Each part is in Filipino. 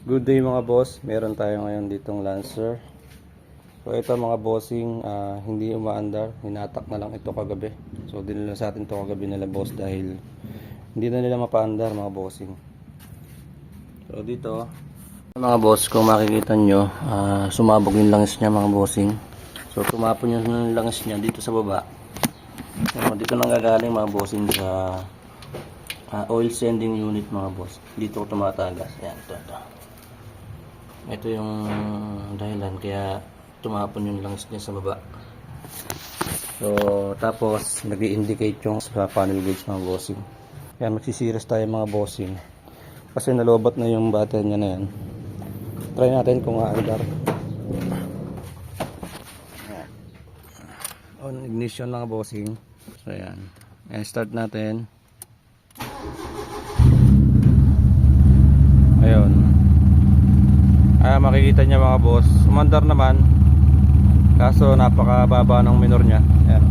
Good day mga boss, meron tayo ngayon ditong Lancer. So ito mga bossing, ah, hindi umaandar, hinatak na lang ito kagabi. So dinala sa atin ito kagabi nila boss dahil hindi na nila mapaandar mga bossing. So dito, mga boss, kung makikita nyo, ah, sumabog yung langis niya mga bossing. So tumapon yung langis niya dito sa baba. So, dito nang gagaling mga bossing sa ah, oil sending unit mga boss. Dito tumatagas. Yan, ito, ito. Ito yung dahilan kaya tumapon yung langis niya sa baba. So, tapos nag indicate yung sa panel gauge mga bossing. Kaya magsisiris tayo mga bossing. Kasi nalobat na yung battery niya na yan. Try natin kung aandar. On ignition mga bossing. So, ayan. Ayan, start natin. Ayun. Ah, makikita niya mga boss. Umandar naman. Kaso napakababa ng minor niya. Ayan.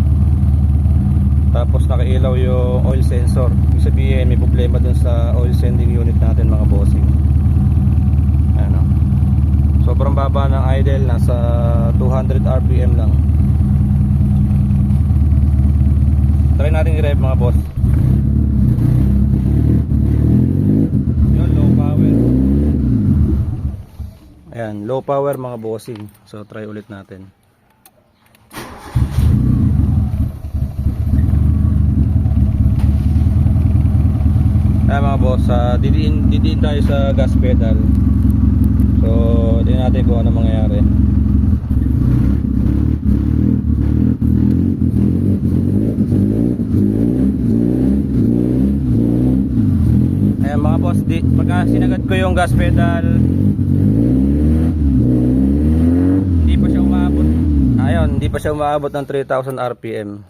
Tapos nakailaw yung oil sensor. Ibig sabihin may problema dun sa oil sending unit natin mga bossing. Ayan o. Sobrang baba ng idle. Nasa 200 RPM lang. Try natin i-rev mga boss. Yun, low power. Ayan, low power mga bossing. So try ulit natin. Ayan mga boss, uh, didiin, didiin tayo sa gas pedal. So, tingnan natin kung ano mangyayari. Ayan mga boss, di, pagka sinagad ko yung gas pedal, hindi pa siya umaabot. Ayun, hindi pa siya umaabot ng 3,000 RPM.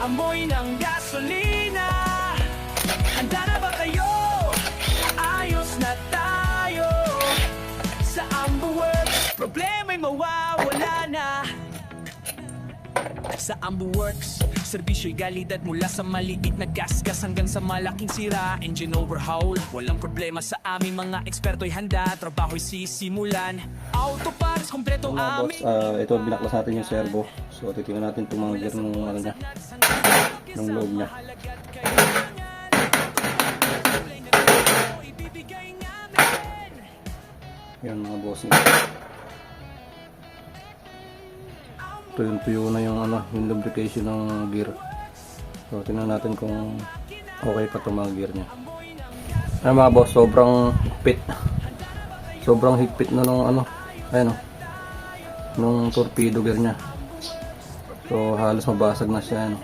Amoy ng gasolina Handa na ba kayo? Ayos na tayo Sa Amber Works, problema'y mawawala na sa Ambu Works Servisyo'y galidad mula sa maliit na gasgas hanggang sa malaking sira Engine overhaul, walang problema sa aming mga eksperto'y handa Trabaho'y sisimulan Auto parts, kompleto mga boss, aming ah, ito binaklas natin yung servo. So titingnan natin itong mga gear ng ano niya, ng loob niya. Yan mga boss. Ito yung tuyo na yung ano, yung lubrication ng gear. So tingnan natin kung okay pa itong mga gear niya. Ay mga boss, sobrang higpit. Sobrang higpit na nung ano, ayun oh nung torpedo gear niya. So halos mabasag na siya ano.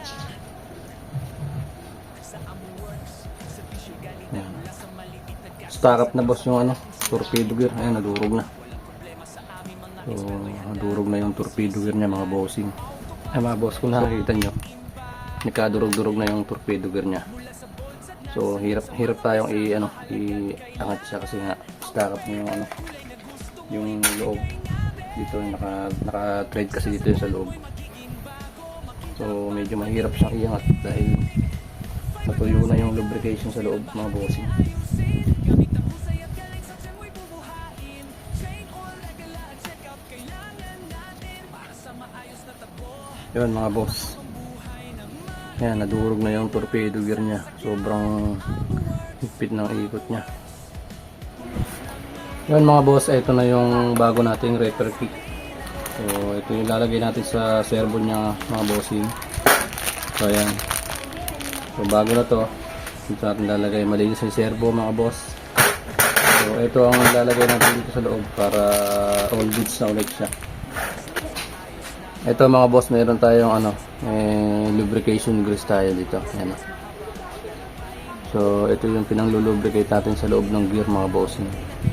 Ayan. Stack up na boss yung ano, torpedo gear. Ayan, nadurog na. So, nadurog na yung torpedo gear niya mga bossing. Ay mga boss, kung nakikita nyo, nakadurog-durog na yung torpedo gear niya. So, hirap hirap tayong i ano, i-angat siya kasi nga stack up yung ano, yung loob dito naka naka-thread kasi dito yun sa loob so medyo mahirap siyang iangat dahil natuyo na yung lubrication sa loob mga bossing yun mga boss yan nadurog na yung torpedo gear niya sobrang higpit ng ikot niya yun mga boss, ito na yung bago nating repair kit. So ito yung lalagay natin sa servo niya mga bossing. So ayan. So bago na to. Dito natin lalagay malinis yung servo mga boss. So ito ang lalagay natin dito sa loob para all goods na ulit siya. Ito mga boss, meron tayong ano, eh, lubrication grease tayo dito. Ayan. So, ito yung pinang-lubricate natin sa loob ng gear mga bossing.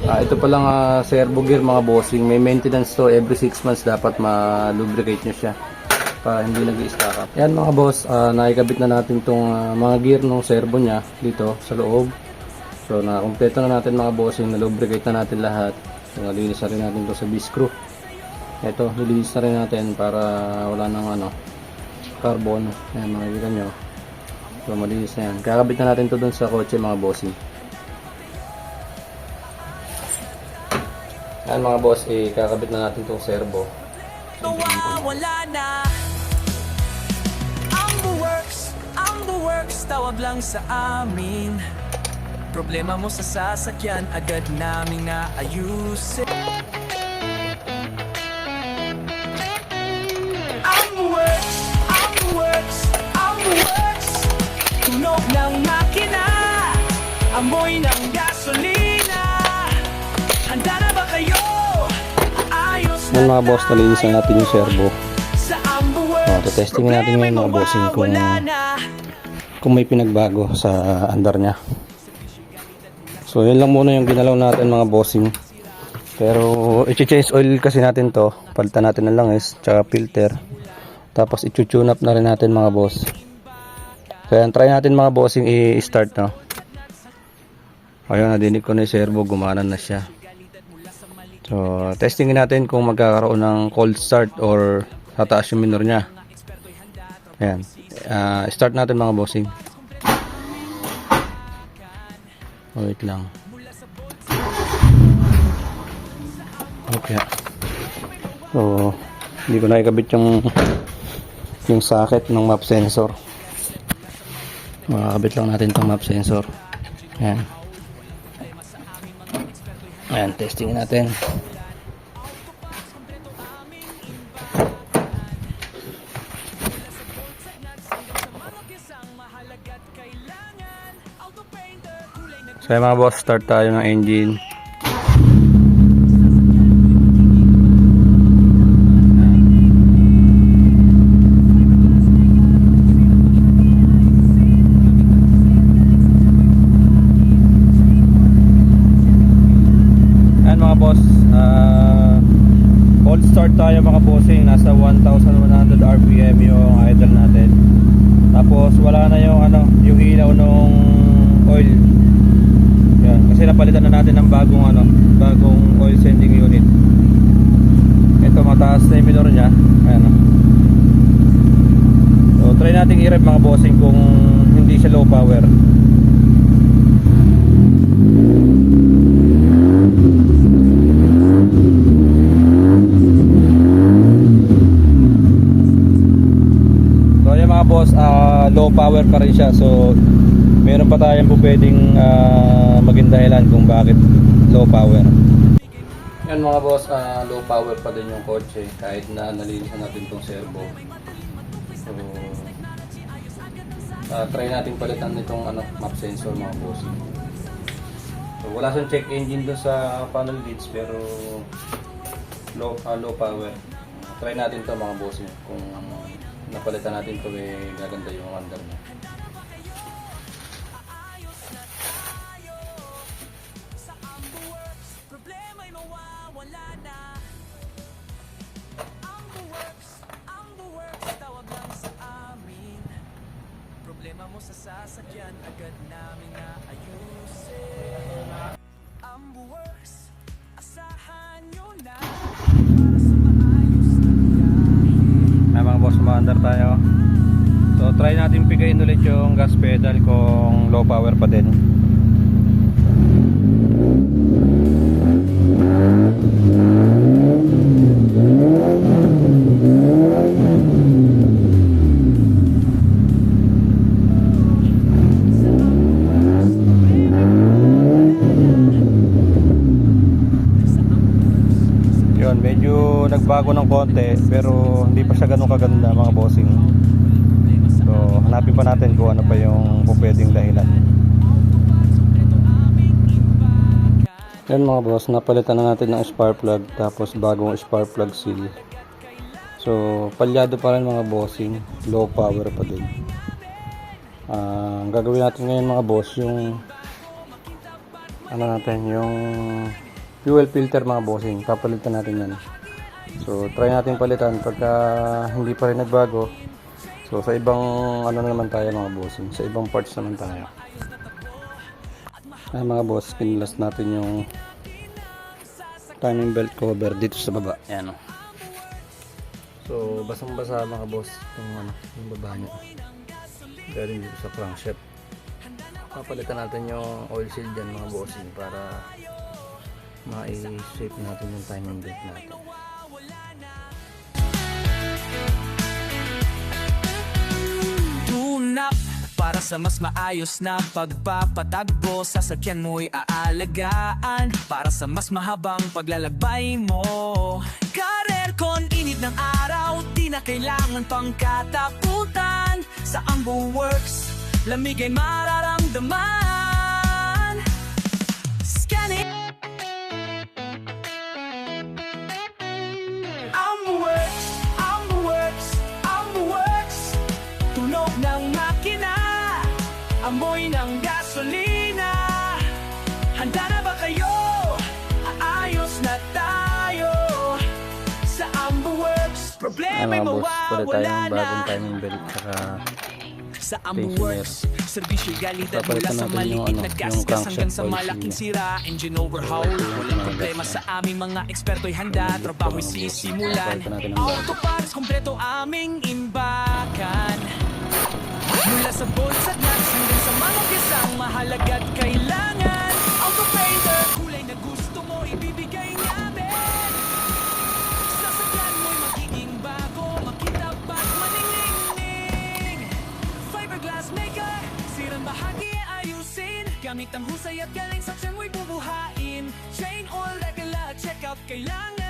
Ah, ito pa lang ah, servo gear mga bossing. May maintenance to every 6 months dapat ma-lubricate nyo siya para hindi nag-i-stack up. Yan mga boss, ah, nakikabit na natin tong ah, mga gear ng servo niya dito sa loob. So, na-kompleto na natin mga bossing, na-lubricate na natin lahat. So, nalinis na rin natin to sa B-screw. Ito, lilinis na rin natin para wala nang ano, carbon. Ayan, makikita nyo. So, malinis na yan. Kakabit na natin to dun sa kotse mga bossing. Ayan mga boss, eh, kakabit na natin tong servo. Nawawala na Ang works, ang works Tawag lang sa amin Problema mo sa sasakyan Agad naming naayusin Ang Amoy ng gasolina Handa na ba kayo? Ayos Yan mga boss, nalinis na natin yung servo. Oh, tetestingin natin ngayon, mga bossing, kung- na kung may pinagbago sa andar niya. So, yun lang muna yung ginalaw natin mga bossing. Pero, i-change oil kasi natin to. Palitan natin ng langis, tsaka filter. Tapos, i-tune up na rin natin mga boss. Kaya, try natin mga bossing i-start no. Ayun, nadinig ko na yung servo, gumana na siya. So, testingin natin kung magkakaroon ng cold start or tataas yung minor niya. Ayan. Ah, start natin mga bossing. Wait lang. Okay. So, hindi ko nakikabit yung yung socket ng map sensor. Makakabit lang natin itong map sensor. Ayan. Ayan, testing natin. So mga boss, start tayo ng engine. Ayan mga boss, ah all start tayo mga bossing, nasa 1100 RPM yung idle natin. Tapos wala na yung ano, yung ilaw nung oil. Yan, kasi napalitan na natin ng bagong ano, bagong oil sending unit. Ito mataas na yung minor niya. Ayan. oh. So try nating i-rev mga bossing kung hindi siya low power. So yung mga boss, ah, low power pa rin siya. So meron pa tayong po pwedeng ah, maging dahilan kung bakit low power. Yan mga boss, ah, low power pa din yung kotse kahit na nalinisan natin tong servo. So ah, try natin palitan nitong ano, map sensor mga boss. So wala siyang check engine doon sa panel leads pero low ah, low power. Try natin to mga boss kung napalitan natin to eh gaganda yung under niya. Problema mo sa sasakyan Agad namin naayusin Ambuworks Asahan nyo na Para sa maayos na biyahe Ay mga boss, tayo. So try natin pigayin ulit yung gas pedal kung low power pa din. Yun, medyo nagbago ng konti pero hindi pa siya ganun kaganda mga bossing. So, hanapin pa natin kung ano pa yung pwedeng dahilan. Yan mga boss, napalitan na natin ng spark plug tapos bagong spark plug seal. So, palyado pa rin mga bossing, low power pa din. Ah, ang gagawin natin ngayon mga boss, yung ano natin, yung fuel filter mga bossing, papalitan natin yan. So, try natin palitan pagka hindi pa rin nagbago. So, sa ibang ano na naman tayo mga bossing, sa ibang parts naman tayo. Ay mga boss, kinilas natin yung timing belt cover dito sa baba. Ayan o. So, basang-basa mga boss yung ano, yung baba niya. Galing dito sa crankshaft. Papalitan natin yung oil seal dyan mga bossing para ma-shape natin yung timing belt natin. Tune up para sa mas maayos na pagpapatagpo Sasakyan mo'y aalagaan. Para sa mas mahabang paglalakbay mo. Karer kon init ng araw Di na kailangan pang katakutan Sa Ambo Works Lamig ay mararamdaman Amoy ng gasolina Handa na ba kayo? Aayos na tayo Sa Ambo Works Ay Problema'y pala mawawala na bagong timing belt saka sa Ambo Tensioner. Works, serbisyo'y galitan mula sa maliit ano, na yung gasgas hanggang sa malaking sira, engine overhaul. Walang problema sa aming mga eksperto'y handa, trabaho'y sisimulan. Auto parts, kompleto aming imbakan. Mula sa bolts at nuts sa pisang mahalaga't kailangan. Auto painter, kulay na gusto mo ibibigay namin. Sasakyan mo'y magiging bago Makintab at maningning Fiberglass maker Sirang bahagi ayusin Gamit ang husay at galing Saksyan mo'y bubuhain Chain oil, regula, check out Kailangan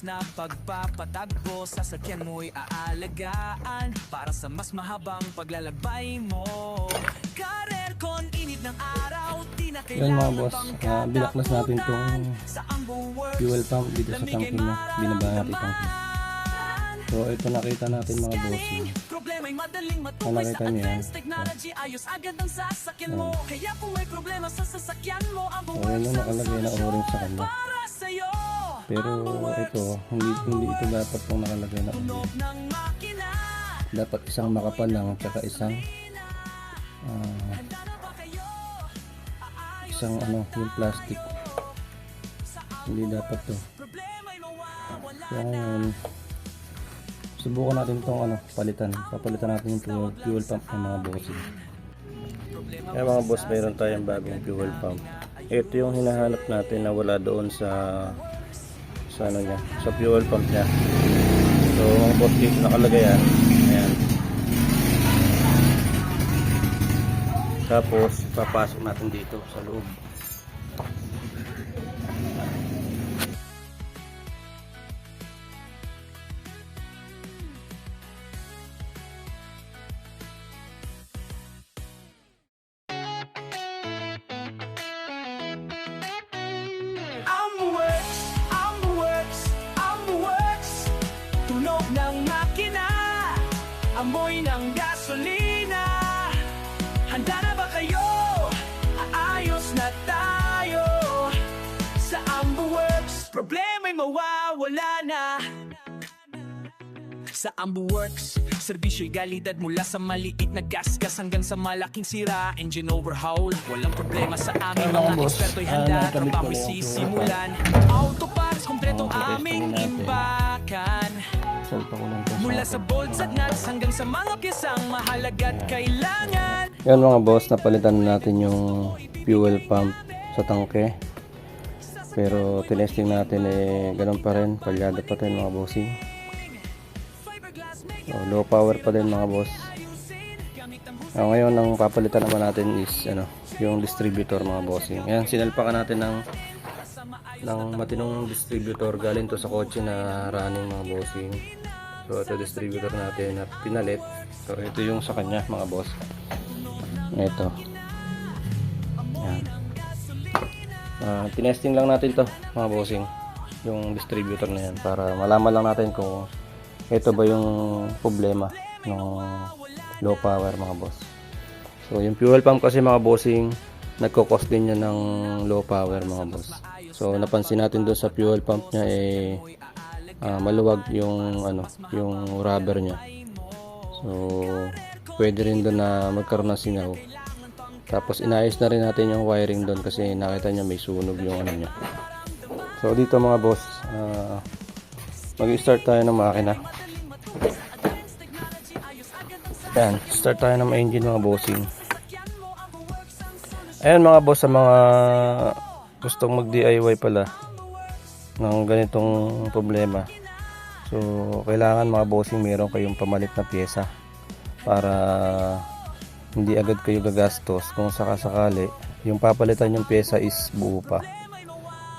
maayos na pagpapatagpo Sasakyan mo'y aalagaan Para sa mas mahabang paglalakbay mo Karer kon init ng araw Di na Yan, mga kailangan boss. pang Ah, binaklas natin tong katakutan. Sa Ambo Works fuel pump dito sa tangke niya. Binaba natin tangke. So, ito nakita natin mga bossing. Problema'y madaling Ah, matukoy sa advanced technology Ayos agad ang sasakyan mo Kaya kung may problema sa sasakyan mo Ang na orange sa kanya. Para sa'yo Pero ito, hindi, hindi ito dapat pong nakalagay na Dapat isang makapal lang, tsaka isang? Aayos isang ano, yung plastic. Hindi dapat to. Kaya ngayon, subukan natin itong ano, palitan. Papalitan natin yung fuel, fuel pump ng mga bossing. Kaya mga boss, mayroon tayong bagong fuel pump. Ito yung hinahanap natin na wala doon sa sa ano niya, sa fuel pump niya. So mga boss, dito nakalagay yan. Ayan. Tapos, papasok natin dito sa loob. Sa Ambu Works, serbisyo'y galidad mula sa maliit na gasgas hanggang sa malaking sira, engine overhaul. Walang problema sa amin, mga eksperto'y Ah, handa, trabaho'y sisimulan. Auto parts, kompleto aming imbakan. Mula sa bolts at nuts hanggang sa mga piyesang mahalaga't kailangan. Yan mga boss, napalitan na natin yung fuel pump sa tangke. Pero tinesting natin eh ganun pa rin, palyado pa rin mga bossing. So, low power pa din mga boss. Ah, ngayon ang papalitan naman natin is ano, yung distributor mga bossing. Ayan, sinalpakan natin ng ng matinong distributor galing to sa kotse na running mga bossing. So ito distributor natin na pinalit. So ito yung sa kanya mga boss. Ito. Ayan. Ah, tinesting lang natin to mga bossing yung distributor na yan para malaman lang natin kung ito ba yung problema ng low power mga boss. So yung fuel pump kasi mga bossing, nagkakos din niya ng low power mga boss. So napansin natin doon sa fuel pump niya eh ah, maluwag yung ano, yung rubber niya. So pwede rin doon na magkaroon ng singaw. Tapos inayos na rin natin yung wiring doon kasi nakita niya may sunog yung ano niya. So dito mga boss, ah, mag-start tayo ng makina. Yan, start tayo ng engine mga bossing. Ayan mga boss sa mga gustong mag DIY pala ng ganitong problema. So, kailangan mga bossing meron kayong pamalit na pyesa para hindi agad kayo gagastos kung sakasakali yung papalitan yung pyesa is buo pa.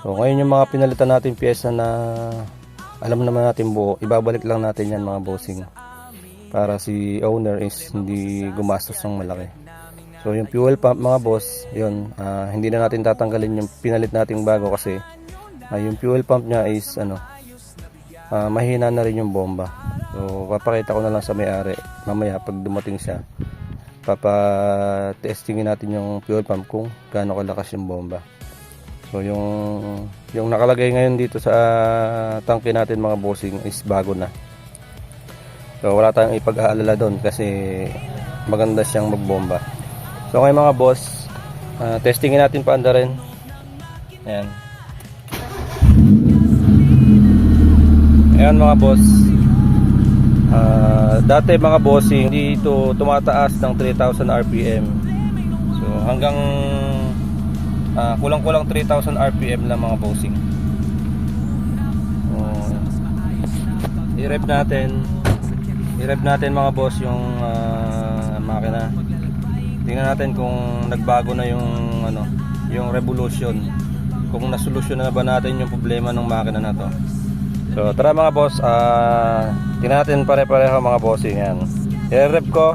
So, ngayon yung mga pinalitan natin pyesa na alam naman natin buo, ibabalik lang natin yan mga bossing para si owner is hindi gumastos ng malaki. So yung fuel pump mga boss, yun, ah, hindi na natin tatanggalin yung pinalit nating bago kasi ah, yung fuel pump niya is ano, ah, mahina na rin yung bomba. So papakita ko na lang sa may-ari mamaya pag dumating siya. Papa-testingin natin yung fuel pump kung gaano kalakas yung bomba. So yung yung nakalagay ngayon dito sa tangke natin mga bossing is bago na. So wala tayong ipag-aalala doon kasi maganda siyang magbomba. So ngayon mga boss, ah, testingin natin paanda rin. Ayan. Ayan mga boss. Ah, dati mga bossing, hindi ito tumataas ng 3,000 RPM. So hanggang ah, kulang-kulang 3,000 RPM lang mga bossing. So, i-rev natin. I-rev natin mga boss yung ah, makina. Tingnan natin kung nagbago na yung ano, yung revolution. Kung nasolusyon na ba natin yung problema ng makina na to. So tara mga boss, ah tingnan natin pare-pareho mga bossing yan. I-rev ko.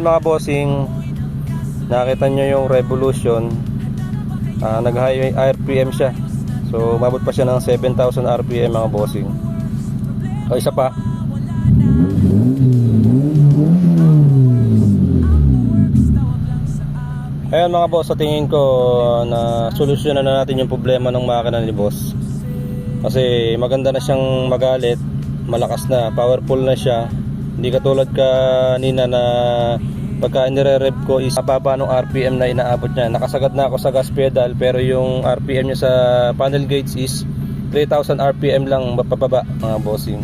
Ayan mga bossing, nakita nyo yung revolution. Ah, nag-high RPM siya. So, umabot pa siya ng 7,000 RPM mga bossing. O isa pa. Ayan mga boss, sa tingin ko na solusyonan na natin yung problema ng makina ni boss. Kasi maganda na siyang magalit, malakas na, powerful na siya. Hindi katulad kanina na pagka nire-rev ko is mababa ng RPM na inaabot niya. Nakasagad na ako sa gas pedal pero yung RPM niya sa panel gauge is 3,000 RPM lang mapababa mga bossing.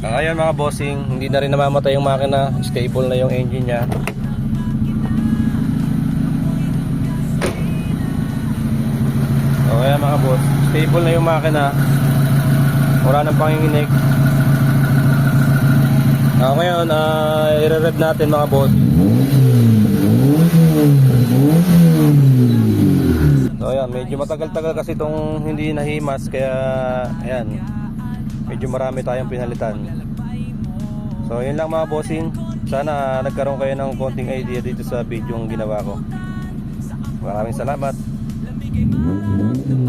Ah, Ayan mga bossing, hindi na rin namamatay yung makina, stable na yung engine niya. Kaya mga boss, stable na yung makina. Wala nang panginginig. Ah, ngayon, ah, i-rev natin mga boss. So ayan, medyo matagal-tagal kasi itong hindi nahimas kaya ayan, medyo marami tayong pinalitan. So yun lang mga bossing. Sana nagkaroon kayo ng konting idea dito sa video yung ginawa ko. Maraming salamat. Para